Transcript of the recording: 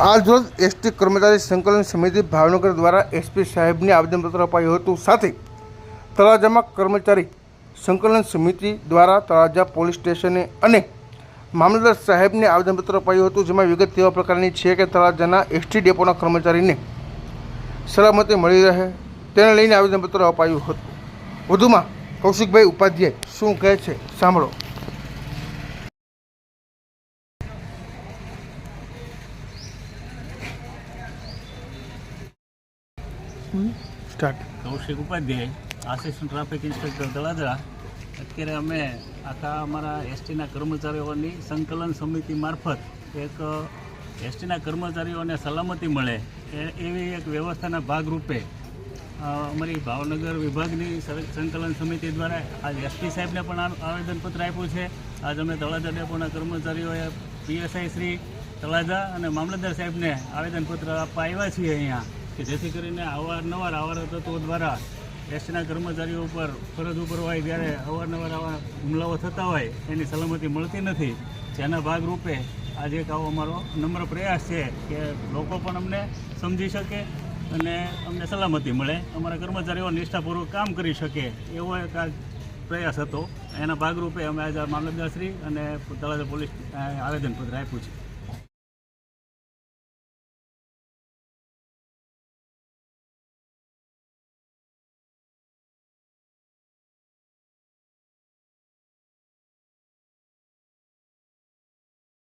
આજરોજ એસટી કર્મચારી સંકલન સમિતિ ભાવનગર દ્વારા એસપી સાહેબને આવેદનપત્ર અપાયું હતું. સાથે તળાજામાં કર્મચારી સંકલન સમિતિ દ્વારા તળાજા પોલીસ સ્ટેશને અને મામલતદાર સાહેબને આવેદનપત્ર અપાયું હતું. જેમાં વિગત તેવા પ્રકારની છે કે તળાજાના એસટી ડેપોના કર્મચારીને સલામતી મળી રહે તેને લઈને આવેદનપત્ર અપાયું હતું. વધુમાં કૌશિકભાઈ ઉપાધ્યાય શું કહે છે? સાંભળો. Start. Kaushik Upadhyay assistant traffic inspector Talaja અત્યારે અમે આખા અમારા એસટીના કર્મચારીઓની સંકલન સમિતિ મારફત એક એસટીના કર્મચારીઓને સલામતી મળે એ એવી એક વ્યવસ્થાના ભાગરૂપે અમારી ભાવનગર વિભાગની સંકલન સમિતિ દ્વારા આજ એસપી સાહેબને પણ આવેદનપત્ર આપ્યું છે. આજ અમે તળાજા ડેપોના કર્મચારીઓએ પીએસઆઈ શ્રી તળાજા અને મામલતદાર સાહેબને આવેદનપત્ર આપવા આવ્યા છીએ અહીંયા. કે જેથી કરીને અવારનવાર આવા તત્વો દ્વારા એસટીના કર્મચારીઓ ઉપર, ફરજ ઉપર હોય જ્યારે અવારનવાર આવા હુમલાઓ થતા હોય, એની સલામતી મળતી નથી. જેના ભાગરૂપે આજે એક આવો અમારો નમ્ર પ્રયાસ છે કે લોકો પણ અમને સમજી શકે અને અમને સલામતી મળે. અમારા કર્મચારીઓ નિષ્ઠાપૂર્વક કામ કરી શકે એવો એક આ પ્રયાસ હતો. એના ભાગરૂપે અમે આજે મામલતદારશ્રી અને તળાજા પોલીસ આવેદનપત્ર આપ્યું છે.